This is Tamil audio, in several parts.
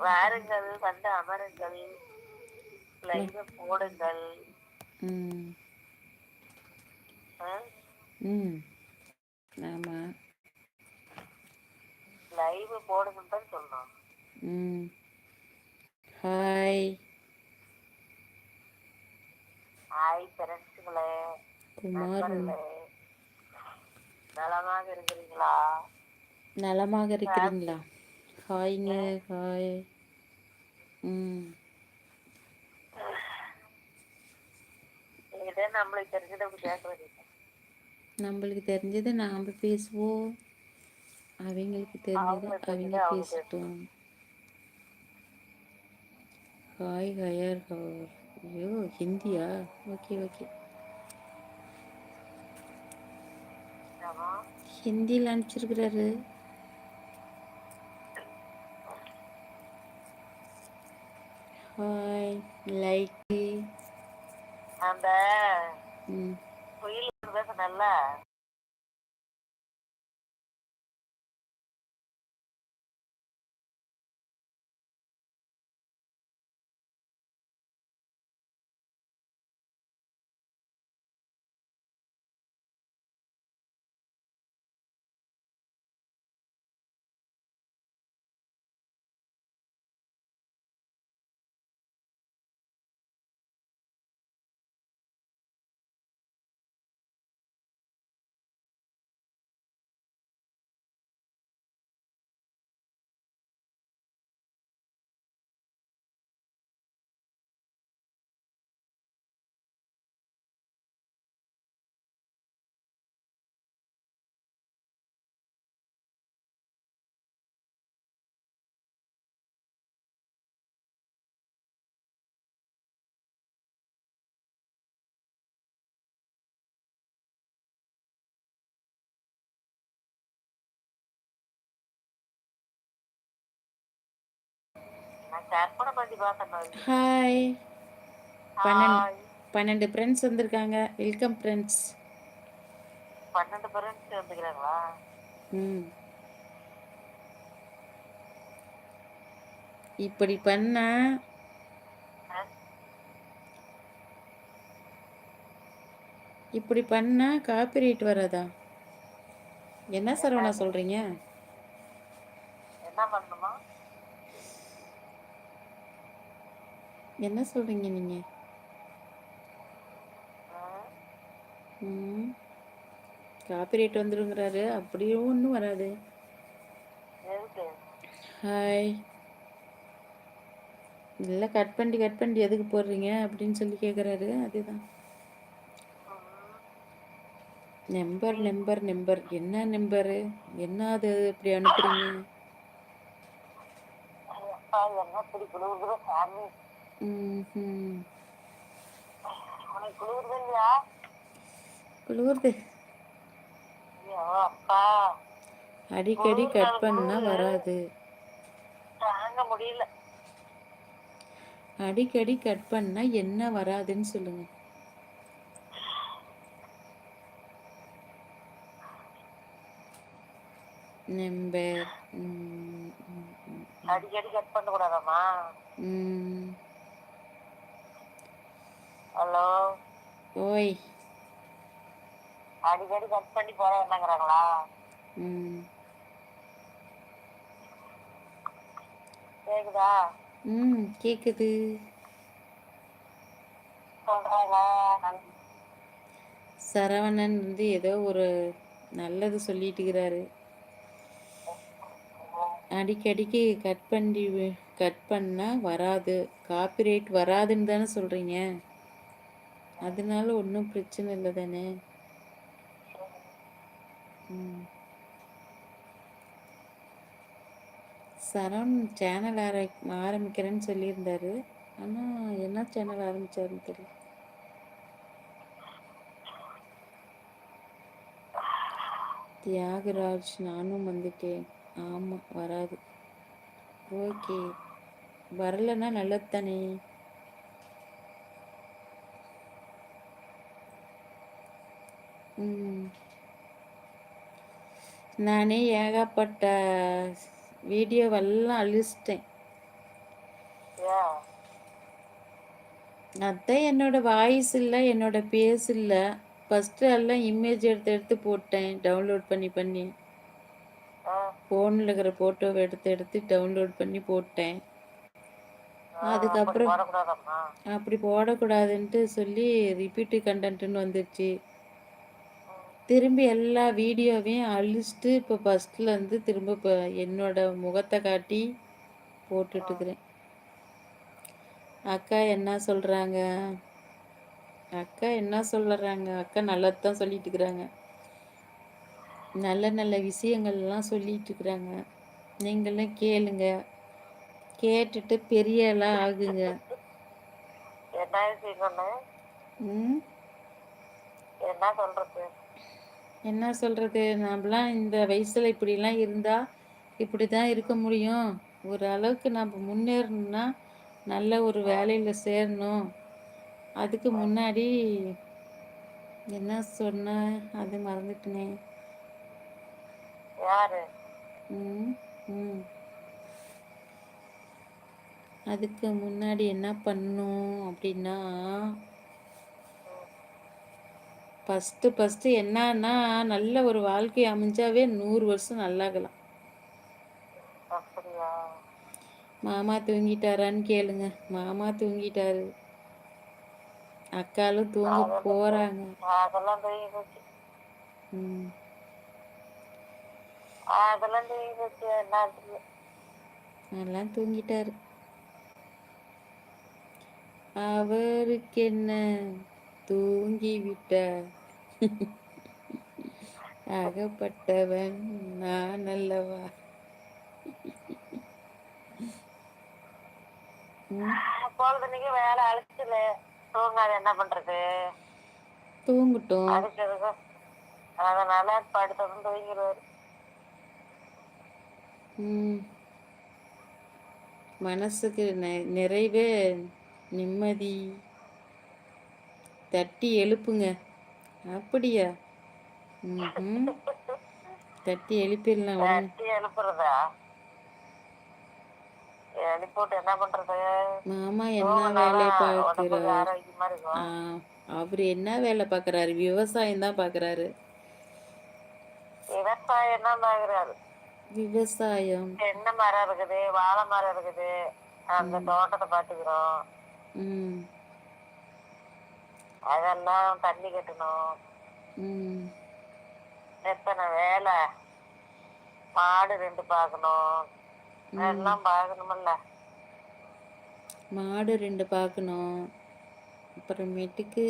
வாருங்கள் வந்து அமருங்கள். லைவ போடுங்கள். ம். ஆ? ம். ஆமாம் லைவ் போடுங்கன்னு தான் சொன்னோம். ம். ஹாய் ஹாய் ஃப்ரெண்ட்ஸுங்களே குமார். நலமாக இருக்கிறீங்களா நலமாக இருக்கிறீங்களா? ஹாய்ங்க ஹாய் ம் நம்மளுக்கு தெரிஞ்சதை நாம் பேசுவோம். அவங்களுக்கு தெரிஞ்சதை அவங்க பேசட்டும். ஹாய் ஹயர் ஹவர். ஐயோ ஹிந்தியா? Okay okay. ஹிந்தியில் அனுப்பிச்சிருக்கிறாரு. ஹாய் லைக் அந்த குயில் பேசணும்ல ஹாய் பன்னெண்டு ஃப்ரெண்ட்ஸ் வந்திருக்காங்க. வெல்கம் ஃப்ரெண்ட்ஸ் பன்னெண்டு பேரண்ட்ஸ் வந்துக்கிறாங்களா ம். இப்படி பண்ணா இப்படி பண்ணா காப்பிரைட் வராதா? என்ன சரவணா சொல்றீங்க? என்ன பண்ணணுமா? என்ன சொல்றீங்க நீங்க? ம், காப்பிரைட் வந்துருங்கிறாரு. அப்படியே ஒன்றும் வராது. ஹாய். இல்லை கட் பண்ணி கட் பண்ணி எதுக்கு போடுறீங்க? அப்படின்னு சொல்லி கேட்குறாரு அதுதான். Number number number. என்ன நம்பரு? என்ன அது இப்படி அனுப்புறீங்க? குளிர்து. அடிக்கடி கட் பண்ணா வராது. முடியல. அடிக்கடி கட் பண்ணா என்ன வராதுன்னு சொல்லுங்க. நம்பர். அடிக்கடி கட் பண்ண கூடாதாம்மா ம். ஹலோ. ஓய். அடிக்கடி கட் பண்ணி போட வேண்டாங்கிறாங்களா? ம். கேக்குதா? ம் கேக்குது. சரவணன் வந்து ஏதோ ஒரு நல்லது சொல்லிட்டுக்கிறாரு. அடிக்கடிக்கு கட் பண்ணி கட் பண்ணா வராது. காப்பிரைட் வராதுன்னு தானே சொல்றீங்க? அதனால ஒன்றும் பிரச்சனை இல்லை தானே? ம். சரவண் சேனல் ஆர ஆரம்பிக்கிறேன்னு சொல்லியிருந்தாரு. ஆனால் என்ன சேனல் ஆரம்பிச்சாருன்னு தெரியல. தியாகராஜ் நானும் வந்துட்டேன். ஆமாம் வராது. ஓகே. வரலன்னா நல்லது தானே? நானே ஏகப்பட்ட வீடியோவெல்லாம் அழிச்சிட்டேன். அதான் என்னோட வாய்ஸ் இல்லை என்னோட பேஸ் இல்லை. ஃபஸ்ட்டு எல்லாம் இமேஜ் எடுத்து எடுத்து போட்டேன் டவுன்லோட் பண்ணி பண்ணி. ஃபோனில் இருக்கிற ஃபோட்டோவை எடுத்து எடுத்து டவுன்லோட் பண்ணி போட்டேன். அதுக்கப்புறம் அப்படி போடக்கூடாதுன்ட்டு சொல்லி ரிப்பீட்டு கண்டென்ட்னு வந்துடுச்சு திரும்பி எல்லா வீடியோவையும் அழிச்சிட்டு இப்போ ஃபஸ்ட்லேருந்து திரும்ப இப்போ என்னோட முகத்தை காட்டி போட்டுட்ருக்குறேன் அக்கா என்ன சொல்கிறாங்க அக்கா என்ன சொல்லுறாங்க அக்கா நல்லது தான் சொல்லிட்டு இருக்கிறாங்க நல்ல நல்ல விஷயங்கள்லாம் சொல்லிட்டு இருக்கிறாங்க நீங்களும் கேளுங்க. கேட்டுட்டு பெரிய ஆளா ஆகுங்க என்ன சொல்றது? என்ன சொல்கிறது நம்மலாம் இந்த வயசில் இப்படிலாம் இருந்தால் இப்படி தான் இருக்க முடியும். ஒரு அளவுக்கு நம்ம முன்னேறணும்னா நல்ல ஒரு வேலையில் சேரணும். அதுக்கு முன்னாடி என்ன சொன்ன? அது மறந்துட்டனே. ம் ம். அதுக்கு முன்னாடி என்ன பண்ணும் அப்படின்னா ஃபஸ்ட்டு ஃபஸ்ட்டு என்னன்னா நல்ல ஒரு வாழ்க்கை அமைஞ்சாவே நூறு வருஷம் நல்லாகலாம். மாமா தூங்கிட்டாரான்னு கேளுங்க. மாமா தூங்கிட்டாரு. அக்காலும் தூங்க போறாங்க. அதெல்லாம் தூங்கிட்டாரு அவருக்கு என்ன தூங்கி விட்டார் அகப்பட்டவன் நான் அல்லவா? ம், பொழுதுனைக்கு வேலை அழிச்சுல. தூங்காது என்ன பண்றது? தூங்கட்டும். அதனால படுத்ததும் தூங்கிடுவாரு. மனசுக்கு நிறைவே நிம்மதி. தட்டி எழுப்புங்க. அப்படியா? ம் தட்டி எழுப்பிடலாம் தட்டி எழுப்புறதா? எழுப்பிட்டு என்ன பண்றது? மாமா என்ன வேலை பார்க்குறாரு? அவர் என்ன வேலை பார்க்குறாரு? விவசாயம் தான் பார்க்குறாரு. விவசாயம் தான் பாக்குறாரு விவசாயம். தென்னை மரம் இருக்குது வாழை மரம் இருக்குது. அந்த தோட்டத்தை பாத்துக்கிறோம் ம். அதெல்லாம் தண்ணி கட்டணும். எத்தனை வேலை? மாடு ரெண்டு பார்க்கணும். எல்லாம் பார்க்கணுமில்ல. மாடு ரெண்டு பார்க்கணும். அப்புறமேட்டுக்கு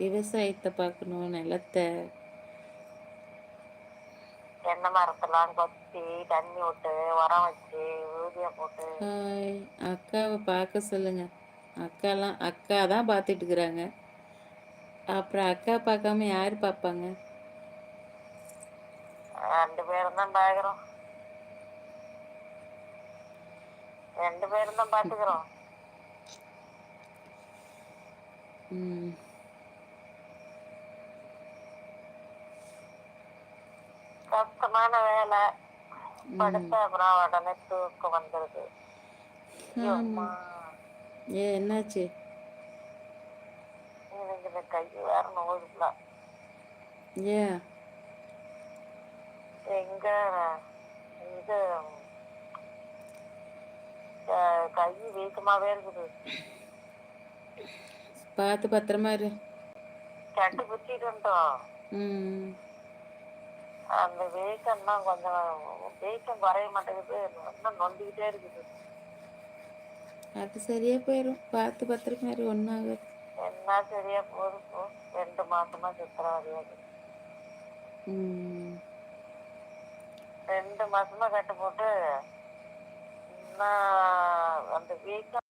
விவசாயத்தை பார்க்கணும் நிலத்தை. தென்னை மரத்தெல்லாம் கொத்தி தண்ணி விட்டு உரம் வச்சு ஊதியம் போட்டு. அக்காவை பார்க்க சொல்லுங்க. அக்காலாம் அக்கா தான் பார்த்துட்டு இருக்கிறாங்க. அப்புறம் அக்கா பார்க்காம யார் பார்ப்பாங்க? ரெண்டு பேரும் தான் பாக்குறோம் ரெண்டு பேரும் தான் பாத்துக்கிறோம் ம். கஷ்டமான வேலை. படுத்த அப்புறம் உடனே தூக்கம் வந்துருது. ஏ என்னாச்சு? இந்த கை வேற நோயுதுல ஏ எங்க இது கை வீக்கமாவே இருக்குது. பார்த்து பத்திரமா இரு. கட்டு குத்திட்டு வந்துட்டோம். ம். அந்த வீக்கம் தான் கொஞ்சம் வீக்கம் குறைய மாட்டேங்குது. இன்னும் நொண்டிக்கிட்டே இருக்குது. அது சரியா போயிடும் பார்த்து பத்திரமா இரு. ஒன்றாக என்ன சரியா போகுது ரெண்டு மாசமா சித்திரவதையாது ரெண்டு மாசமா கட்டு போட்டு அந்த வீக்கம்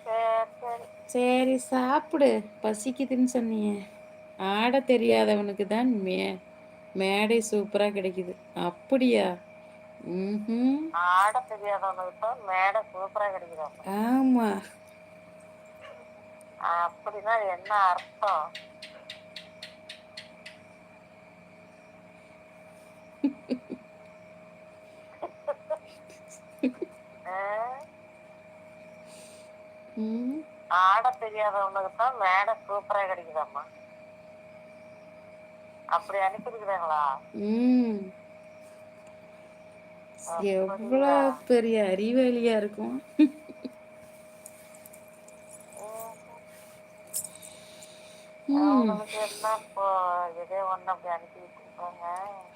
சரி சரி. சரி சாப்பிடு. பசிக்குதுன்னு சொன்னீங்க ஆட தெரியாதவனுக்கு தான் மே மேடை சூப்பராக கிடைக்குது. அப்படியா? ஆட தெரியாதவனுக்கு தான் மேடை சூப்பரா கிடைக்குதாம். ஆமாம் அப்படின்னா என்ன அர்த்தம்? ஆட தெரியாதவனுக்கு தான் மேடை சூப்பரா கிடைக்குதாம்மா. அப்படி அனுப்பியிருக்கிறாங்களா ம். எவ்வளோ பெரிய அறிவாளியா இருக்கும்.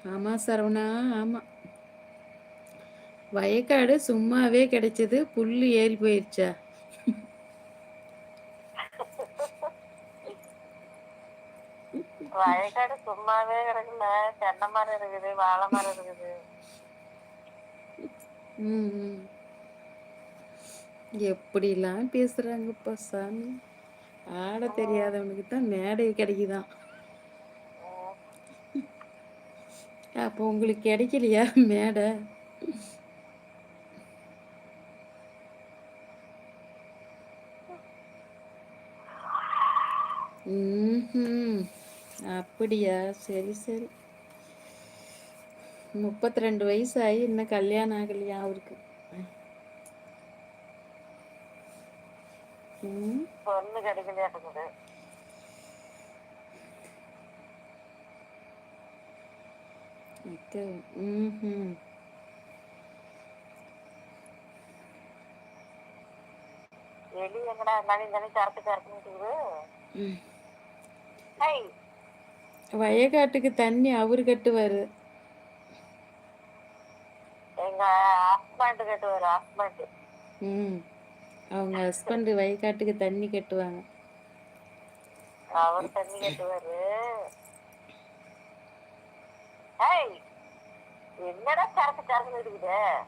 ஆமா சரவணா ஆமா. வயக்காடு சும்மாவே கிடைச்சது. புல்லு ஏறி போயிருச்சா? வயக்காடு சும்மாவே கிடக்குல தென்னை மரம் இருக்குது வாழை மரம் இருக்குது. எப்படிலாம் பேசுறாங்கப்பா சாமி? ஆட தெரியாதவனுக்கு தான் மேடை கிடைக்குதான். அப்போ உங்களுக்கு கிடைக்கலையா மேடை? ம்ஹும். அப்படியா? சரி சரி. முப்பத்தி ரெண்டு வயசு ஆகி இன்னும் கல்யாணம் ஆகலையா அவருக்கு? ம். பொண்ணு கிடைக்கலையா இருக்குது இது ம்ஹும். எலி எங்கடா இருந்தாலும் தானே ம். ஹை வயக்காட்டுக்கு தண்ணி அவரு கட்டுவாரு. எங்க ஹஸ்பண்ட் கட்டுவாரு ஹஸ்பண்ட் ம். அவங்க ஹஸ்பண்ட் வயக்காட்டுக்கு தண்ணி கட்டுவாங்க. அவர் தண்ணி கட்டுவாரு. ஹை என்னடா இருக்குது?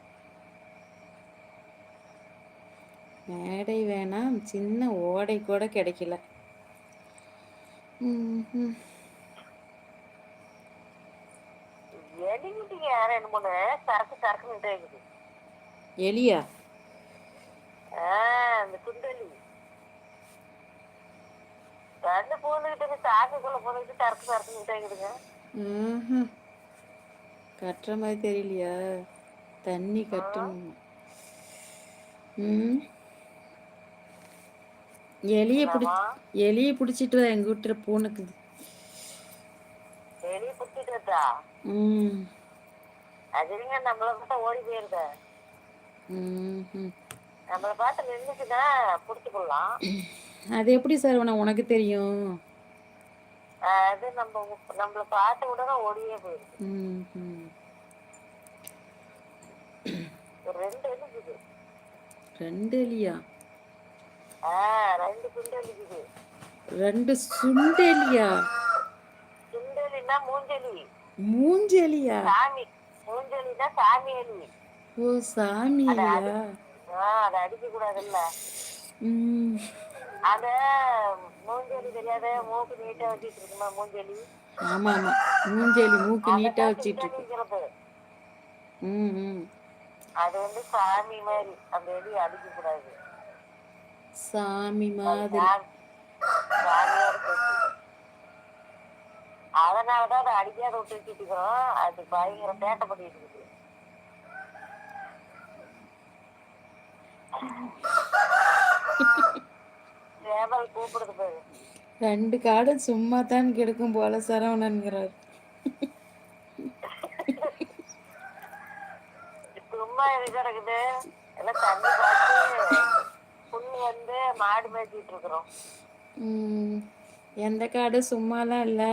மேடை வேணாம் சின்ன ஓடை கூட கிடைக்கல. ம்ஹும். எலிக்கிட்டீங்க ரெண்டு மூணு கறக்கு கறக்குன்னு இருக்குது. எலியா? இந்த குண்டலி. கண்ணு பூந்துகிட்டு சாக்குக்குள்ள பூந்துக்கிட்டு கறக்கு கறக்குன்னு இருக்குதுங்க. கட்டுற மாதிரி தெரியலையா? தண்ணி கட்டணும். ம். எலியை பிடி ஆமா எலியை பிடிச்சிட்டு வா எங்க வீட்டுல பூனைக்குது எலி புடிச்சிட்டு ம். அதுங்க நம்மள பார்த்தா ஓடி போயிருத. நம்மள பார்த்து நின்றுச்சுன்னா புடிச்சுக்கலாம் அது எப்படி சார் உனக்கு தெரியும்? அது நம்ம நம்மள பார்த்த உடனே ஓடியே. ஒரு ரெண்டு இருக்குது ரெண்டு எலியா? ரெண்டு இருக்குது ரெண்டு சுண்டெலியா? குண்டலின்னா மூஞ்சலி. மூஞ்செலியா? சாமி. மூஞ்சலின்னா சாமி எலி ஓ சாமியா ஆ அதை அடிக்க கூடாதுல்ல ம். அத மூஞ்சலி தெரியாத மூக்கு நீட்டா வச்சிட்டு இருக்குமா மூஞ்சலி ஆமா ஆமா மூஞ்செலி மூக்கு நீட்டா வச்சிட்டு இருக்கு ம் ம். அது வந்து சாமி மாதிரி அந்த எலி அடிக்க கூடாது சாமி மாதிரி. சாமி- சாமியோட பேச்சு அதனாலதான் அதை அடிக்காத விட்டு வச்சுட்டு இருக்கிறோம். அது பயங்கர பேட்டை பண்ணிட்டு இருக்குது. சேவல் கூப்பிடுது பாரு. ரெண்டு காடும் சும்மா தான் கிடக்கும் போல சரவணன்கிறார். சும்மா எது கிடக்குது. எல்லாம் தண்ணி பார்த்து புண்ணு வந்து மாடு மேய்ச்சிட்டு இருக்கிறோம். எந்த காடும் சும்மாலாம் இல்லை.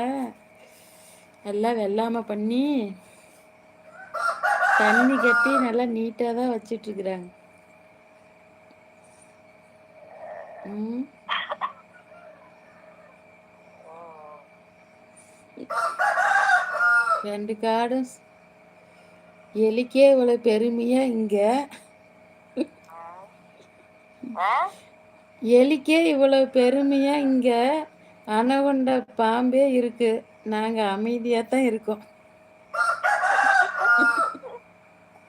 எல்லாம் வெள்ளாமை பண்ணி தண்ணி கட்டி நல்லா நீட்டாக தான் வச்சிட்டு இருக்கிறாங்க ம். ரெண்டு காடும் எலிக்கே இவ்வளோ பெருமையா இங்க? எலிக்கே இவ்வளோ பெருமையா இங்க? அணகுண்ட பாம்பே இருக்கு. நாங்கள் அமைதியாக தான் இருக்கோம்.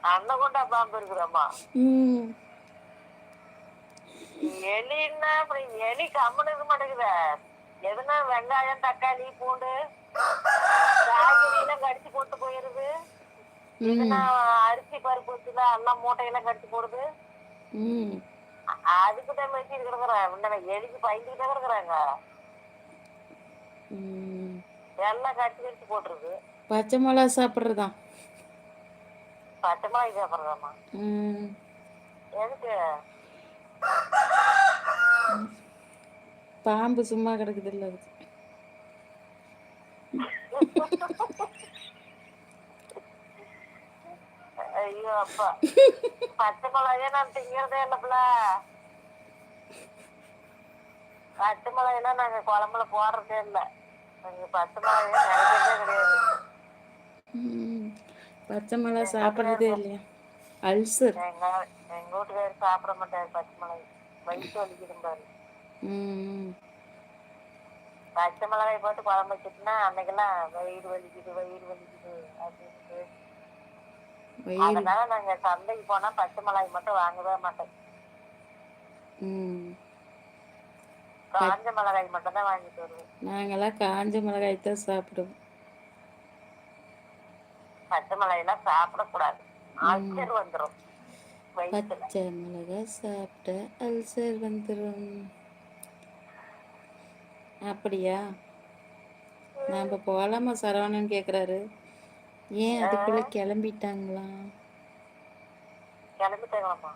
அன்னகொண்டா பாம்பு இருக்குதாம்மா? ம். எலின்னா அப்புறம் எலி கம்முன்னு இருக்க மாட்டேங்குதே. எதுனா வெங்காயம் தக்காளி பூண்டு காய்கறியெல்லாம் கடிச்சு போட்டு போயிருது அரிசி பருப்பு வச்சுல எல்லாம் மூட்டையெல்லாம் கடிச்சு போடுது. அதுக்கு தான் கிடக்குறேன். முன்ன எலிக்கு பயந்துக்கிட்டே கிடக்குறாங்க. ம். எல்லாம் கடிச்சு கடிச்சு போட்டுருது பச்சை மிளகா சாப்பிட்றதா? பச்சை மிளகாய் சாப்பிட்றதாம்மா. எதுக்கு? பாம்பு சும்மா கிடக்குது இல்லை அதுக்கு. ஐயோ அப்பா. பச்சை மிளகாயே நான் திங்கிறதே இல்லப்பல பச்சை மிளகாயெல்லாம் நாங்க குழம்புல போடுறதே இல்லை. பச்சை மிளகா சாப்பிட்றதே இல்லையா? அல்சர். எங்க வீட்டுக்காரர் சாப்பிட மாட்டாரு பச்சை மிளகாய். வயிற்று வலிக்குதும் பாரு. பச்சை மிளகாய் போட்டு குழம்பு வச்சுட்டுனா அன்னைக்கெல்லாம் வயிறு வலிக்குது வயிறு வலிக்குது அப்படின்ட்டு. அதனால நாங்க சந்தைக்கு போனா பச்சை மிளகாய் மட்டும் வாங்கவே மாட்டோம். காஞ்ச மிளகாய் மட்டும் தான் வாங்கிட்டு வருவோம். நாங்கெல்லாம் காஞ்ச மிளகாய் தான் சாப்பிடுவோம். பச்சை மிளகாயெல்லாம் சாப்பிடக்கூடாது. அல்சர் வந்துடும் பச்சை மிளகாய் சாப்பிட்ட அல்சர் வந்துடும் அப்படியா? நாம் போகலாமா சரவணன் கேட்குறாரு ஏன் அதுக்குள்ளே கிளம்பிட்டாங்களா? கிளம்பிட்டாங்களாம்மா.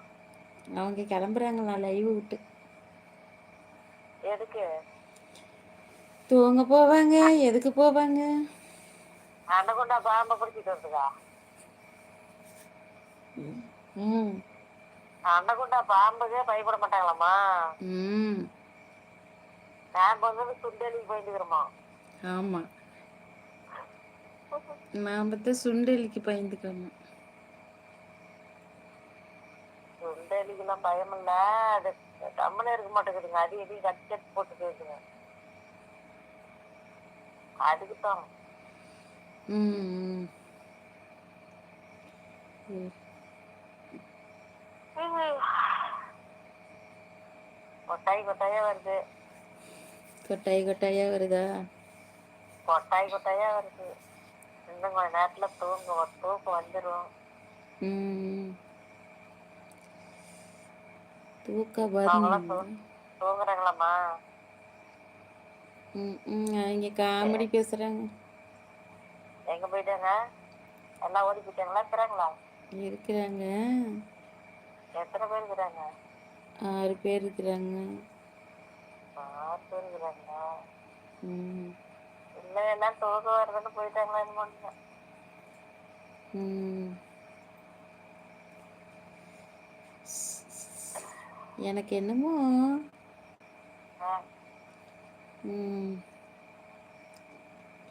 அவங்க கிளம்புறாங்களா லைவ் விட்டு? எதுக்கு? தூங்க போவாங்க எதுக்கு போவாங்க? அன்னகுண்டா பாம்பை பிடிச்சிட்டு வருதுக்கா? ம். அன்னகுண்டா பாம்புக்கே பயப்பட மாட்டாங்களாம்மா? ம். நாம வந்து சுண்டலிக்கு போயிட்டு இருக்கிறோமா ஆமாம் நாம் தான் சுண்டலிக்கு பயந்துக்கணும். சுண்டலிக்கெல்லாம் பயம் இல்ல அது கம்மனே இருக்க மாட்டேங்குதுங்க. அடி அடி கட்டி கட்டி போட்டு போயிருக்குங்க அதுக்கு தான் கொட்டாய் கொட்டாயா வருது. கொட்டாய் கொட்டாயாக வருதா? கொட்டாய் கொட்டாயா வருது. இன்னும் கொஞ்ச நேரத்துல தூங்க தூக்கம் வந்துடும் தூக்க தூங்குறாங்களாம்மா. ம் ம் அவங்க காமெடி பேசுகிறாங்க எங்க போயிட்டாங்க? எல்லாம் ஓடி போயிட்டாங்களா? இருக்கிறாங்களா? இருக்கிறாங்க. எத்தனை பேர் இருக்கிறாங்க? ஆறு பேர் இருக்கிறாங்க. ஆறு பேர் இருக்கிறாங்களா? ம். இல்ல எல்லாம் தூக்கம் வருதுன்னு போயிட்டாங்களா என்னமோ. ம். எனக்கு என்னமோ?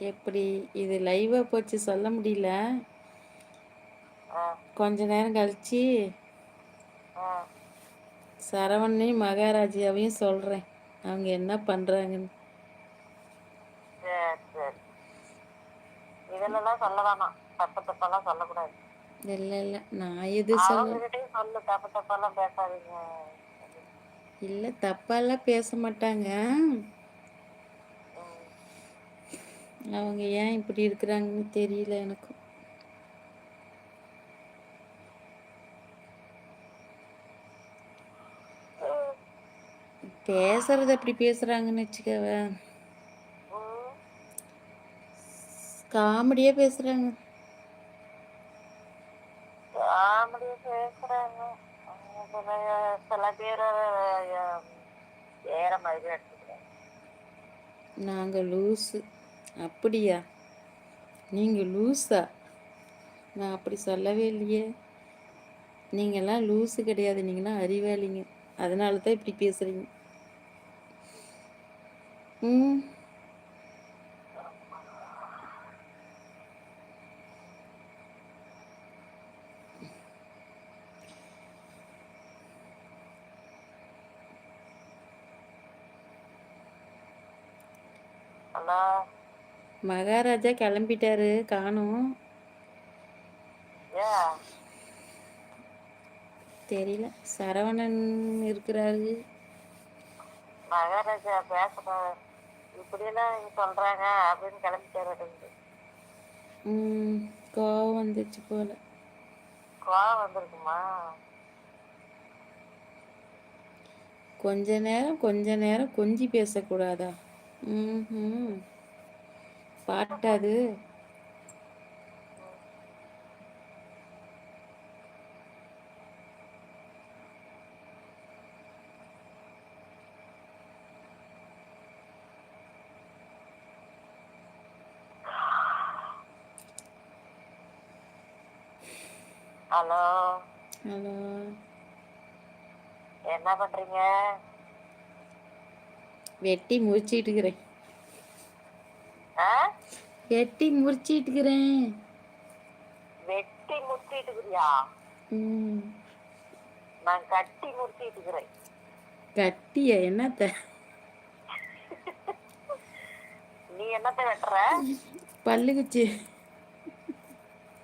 எப்படி இது லைவாக போச்சு சொல்ல முடியல. கொஞ்ச நேரம் கழிச்சு ஆ. சரவணையும் மகாராஜாவையும் சொல்கிறேன் அவங்க என்ன பண்ணுறாங்கன்னு சரி சரி. இதெல்லாம் சொல்ல வேணாம். தப்பு தப்பெல்லாம் சொல்லக்கூடாது. இல்லை இல்லை. நான் எது சொல்ல சொல்லு. தப்பு தப்பெல்லாம் பேசாதீங்க. இல்லை தப்பாலாம் பேச மாட்டாங்க. அவங்க ஏன் இப்படி இருக்கிறாங்கன்னு தெரியல எனக்கு. பேசுறது அப்படி பேசுறாங்கன்னு வச்சுக்கவ. காமெடியா பேசுறாங்க. காமெடியா சில- பேர் வேற மாதிரி எடுத்துக்கிறேன் நாங்க லூஸு அப்படியா? நீங்க லூஸா நான் அப்படி சொல்லவே இல்லையே. நீங்கெல்லாம் லூஸு கிடையாது. நீங்களாம் அறிவாளிங்க. அதனால தான் இப்படி பேசுகிறீங்க ம் ஹலோ மகாராஜா கிளம்பிட்டாரு காணோம். தெரியல. சரவணன் இருக்கிறாரு. மகாராஜா பேசணும். இப்படியெல்லாம் சொல்றாங்க அப்படின்னு கிளம்பிட்டாரு ம் கோவம் வந்துச்சு போல. கோவம் வந்திருக்குமா? கொஞ்ச நேரம் கொஞ்ச நேரம் கொஞ்சி பேசக்கூடாதா? ம் பாட்டாது. ஹலோ. ஹலோ. என்ன பண்றீங்க? வெட்டி முறிச்சிட்டு இருக்கிறேன்? வெட்டி முறிச்சிட்டு இருக்கிறேன் வெட்டி முத்திட்டு இருக்கிறியா நான் கட்டி முத்திட்டு இருக்கிறேன் கட்டிய என்னத்த? நீ என்னத்த வெட்டுற? பல்லுக்குச்சி.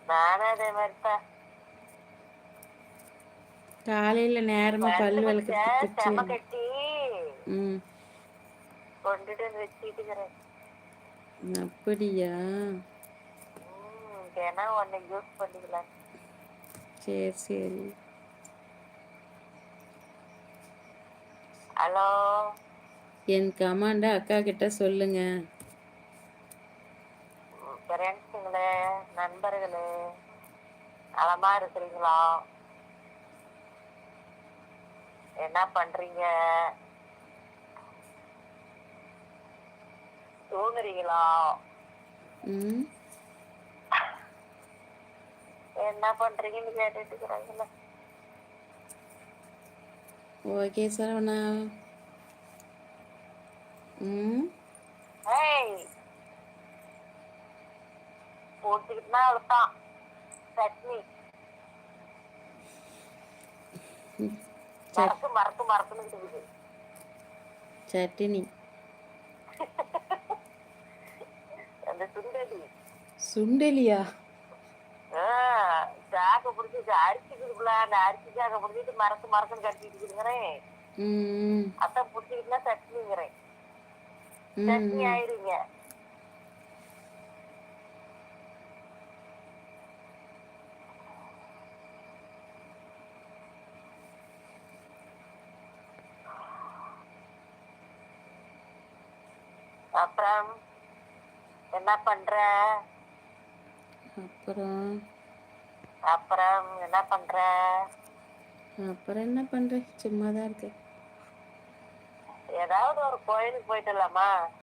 நானும் அதே மாதிரி தான் காலையில நேரமா பல்லு குச்சி. கட்டி. ம். கொண்டுட்டு வச்சுட்டு இருக்கிறேன் அப்படியா? தினம் ஒன்னு யூஸ் பண்ணிக்கலாம் சரி சரி. ஹலோ? என் கமாண்ட அக்கா கிட்ட சொல்லுங்க. ஃப்ரெண்ட்ஸுங்களே நண்பர்களே நலமா இருக்கிறீங்களா? என்ன பண்றீங்க? தூங்குறீங்களா? என்ன பண்றீங்கன்னு கேட்டுட்டு இருக்கிறாங்களே ஓகே சரவணா. ம். போட்டுக்கிட்டுனா அவ்வளோதான் சட்னி. சட் மறக்கு மறக்கு மறக்குன்னு இருக்குது. அந்த சுண்டலி. சுண்டலியா? சாக்க பிடிச்சி அரிசிக்குதுக்குள்ள அந்த அரிசி சாக்க பிடிச்சிட்டு மறக்கு மறக்குன்னு கட்டிட்டு இருக்குங்கிறேன் ம். அதான் பிடிச்சிக்கிட்டுனா சட்னிங்கிறேன். சட்னி ஆயிருங்க அப்புறம் என்ன பண்ற? அப்புறம்? அப்புறம் என்ன பண்ற? அப்புறம் என்ன பண்றேன் சும்மா தான் இருக்கேன். ஏதாவது ஒரு கோயிலுக்கு போயிட்டு